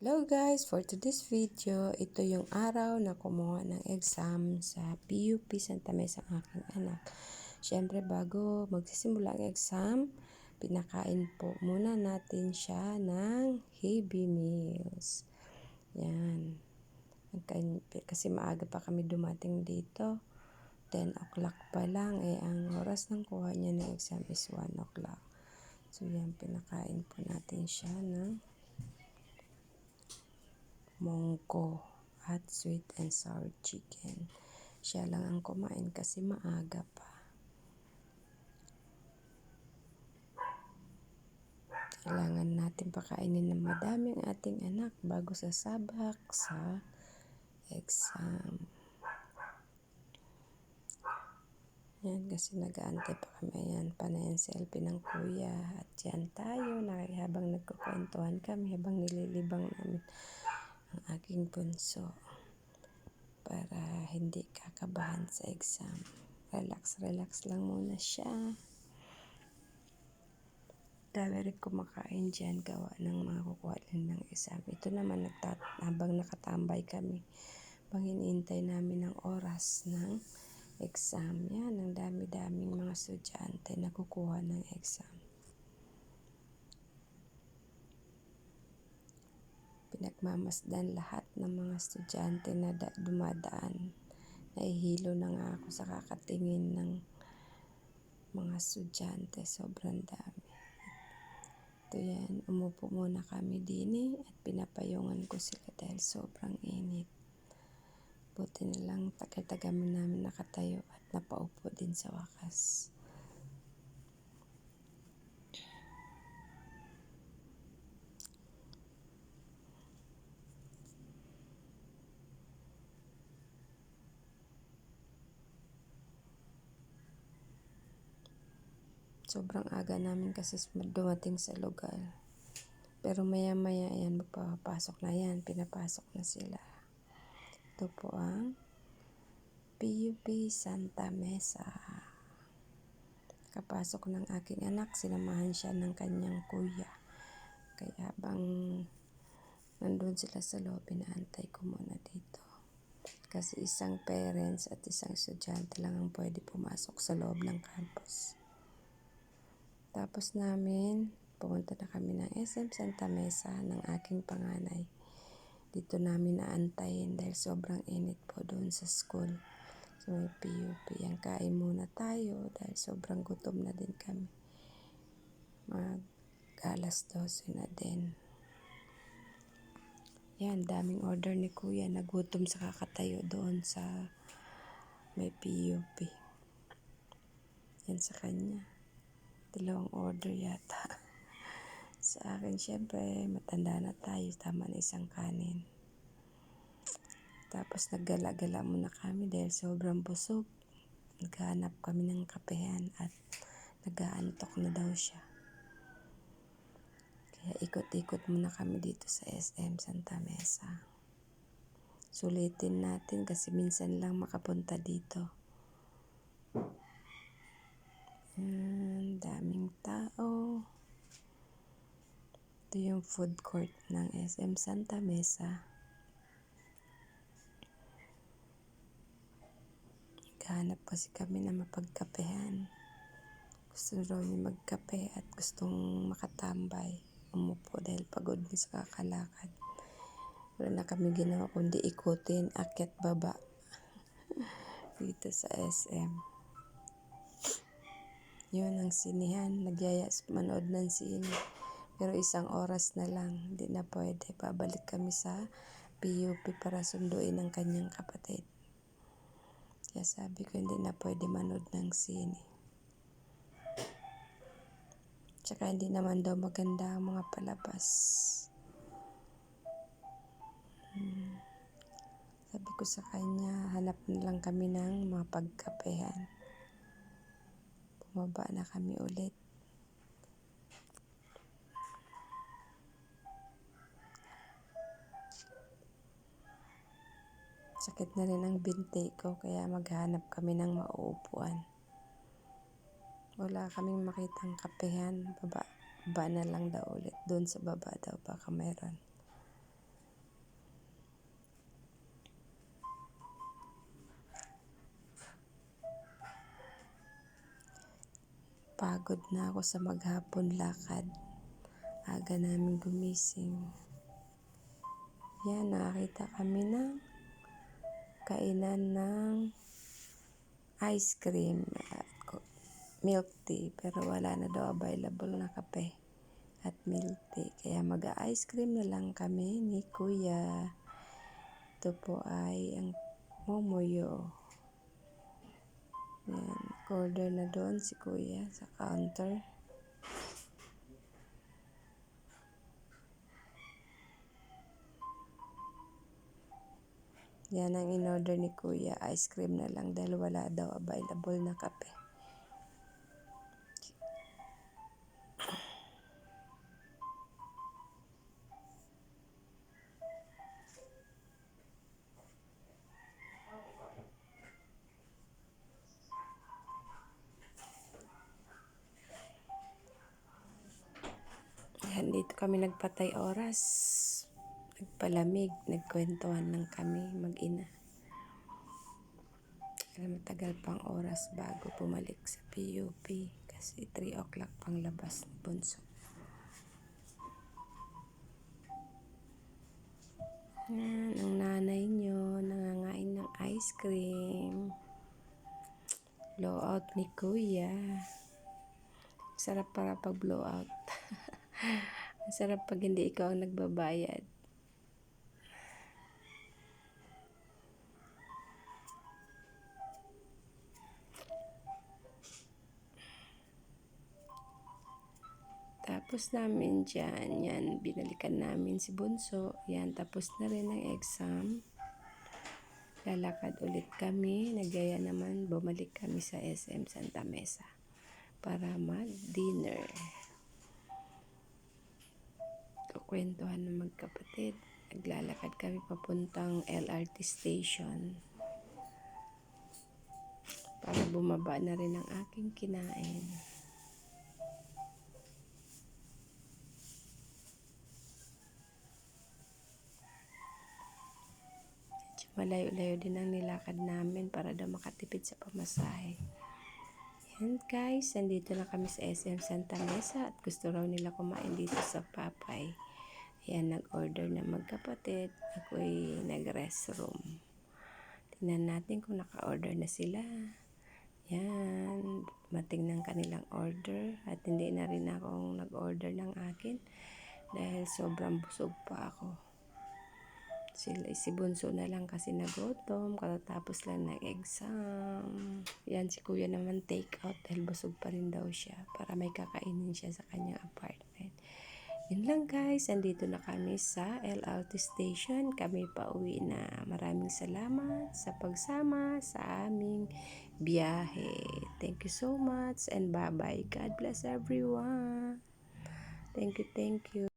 Hello guys! For today's video, ito yung araw na kumuha ng exam sa PUP Santa Mesa ang aking anak. Siyempre bago magsisimula ang exam, pinakain po muna natin siya ng heavy meals. Yan. Kasi maaga pa kami dumating dito. 10 o'clock pa lang, eh ang oras ng kuha niya ng exam is 1 o'clock. So yan, pinakain po natin siya ng mongko at sweet and sour chicken. Siya lang ang kumain kasi maaga pa. Kailangan natin pakainin ng madami ang ating anak bago sasabak sa exam. Yan, kasi nag-aantay pa kami. Ayan, panayan selfie ng kuya. At yan tayo, habang nagkukwentuhan kami, habang nililibang namin ang aking bunso para hindi kakabahan sa exam. Relax, relax lang muna siya. Dami rin kumakain dyan gawa ng mga kukuha ng exam. Ito naman nagtat habang nakatambay kami pang hinihintay namin ng oras ng exam. Yan, ang dami-daming mga estudyante na kukuha ng exam. Pinagmamasdan lahat ng mga estudyante na dumadaan. Nahihilo na nga ako sa kakatingin ng mga estudyante. Sobrang dami. Ito yan, umupo muna kami din at pinapayungan ko sila dahil sobrang init. Buti na lang tagal-tagal namin nakatayo at napaupo din sa wakas. Sobrang aga namin kasi dumating sa lugar. Pero maya maya ayan magpapasok na yan. Pinapasok na sila. Ito po ang PUP Santa Mesa. Kapasok ng aking anak, sinamahan siya ng kanyang kuya. Kaya habang nandun sila sa loob, inaantay ko muna dito. Kasi isang parents at isang estudyante lang ang pwede pumasok sa loob ng campus. Tapos namin, pumunta na kami ng SM Santa Mesa ng aking panganay. Dito namin naantayin dahil sobrang init po doon sa school. So may PUP. Yan, kain muna tayo dahil sobrang gutom na din kami. Mag alas 12 na din. Yan, daming order ni kuya. Nagutom sa kakatayo doon sa may PUP. Yan sa kanya dalawang order yata. Sa akin, syempre, matanda na tayo, tama na isang kanin. Tapos naggala-gala muna kami dahil sobrang busog. Naghanap kami ng kapehan at nagaantok na daw siya. Kaya ikot-ikot muna kami dito sa SM Santa Mesa. Sulitin natin kasi minsan lang makapunta dito. Daming tao. Ito yung food court ng SM Santa Mesa. Naghahanap kasi kami na mapagkapehan. Gusto raw niya magkape at gustong makatambay. Umupo dahil pagod din sa kakalakad. Wala na kami ginawa kundi ikutin, akyat baba. Dito sa SM. Yun ang sinihan. Nagyaya manood ng sine. Pero isang oras na lang. Hindi na pwede. Babalik kami sa PUP para sunduin ang kanyang kapatid. Kaya sabi ko hindi na pwede manood ng sine. Tsaka hindi naman daw maganda ang mga palabas. Hmm. Sabi ko sa kanya, hanap na lang kami ng mga pagkapehan bumaba na kami ulit. Sakit na rin ang binti ko kaya maghanap kami ng mauupuan. Wala kaming makitang kapehan. Baba, baba na lang daw ulit. Doon sa baba daw baka mayroon. Pagod na ako sa maghapon lakad. Aga namin gumising. Yan, nakakita kami ng kainan ng ice cream at milk tea. Pero wala na daw available na kape at milk tea. Kaya mag-ice cream na lang kami ni Kuya. Ito po ay ang momoyo. Yan, order na doon si Kuya sa counter. Yan ang in-order ni Kuya, ice cream na lang dahil wala daw available na kape. Dito kami nagpatay oras. Nagpalamig, nagkwentuhan lang kami mag-ina. Matagal pang oras bago pumalik sa PUP kasi 3 o'clock pang labas ni Bunso. Yan, ang nanay nyo nangangain ng ice cream. Blowout ni Kuya. Sarap para pag blowout. Ang sarap pag hindi ikaw ang nagbabayad. Tapos namin dyan, yan, binalikan namin si Bunso. Yan, tapos na rin ang exam. Lalakad ulit kami. Nagyaya naman, bumalik kami sa SM Santa Mesa para mag-dinner. Kukwentuhan ng magkapatid. Naglalakad kami papuntang LRT station para bumaba na rin ang aking kinain. Malayo-layo din ang nilakad namin para daw makatipid sa pamasahe. Yan guys, nandito na kami sa SM Santa Mesa at gusto raw nila kumain dito sa Papay. Yan, nag-order na magkapatid. Ako'y nag-restroom. Tingnan natin kung naka-order na sila. Yan, mating ng kanilang order at hindi na rin akong nag-order ng akin dahil sobrang busog pa ako. Sila, si Bunso na lang kasi nagutom, katatapos lang ng exam. Yan, si Kuya naman take out dahil busog pa rin daw siya para may kakainin siya sa kanyang apartment. Yun lang guys, andito na kami sa LRT station. Kami pa uwi na. Maraming salamat sa pagsama sa aming biyahe. Thank you so much and bye-bye. God bless everyone. Thank you, thank you.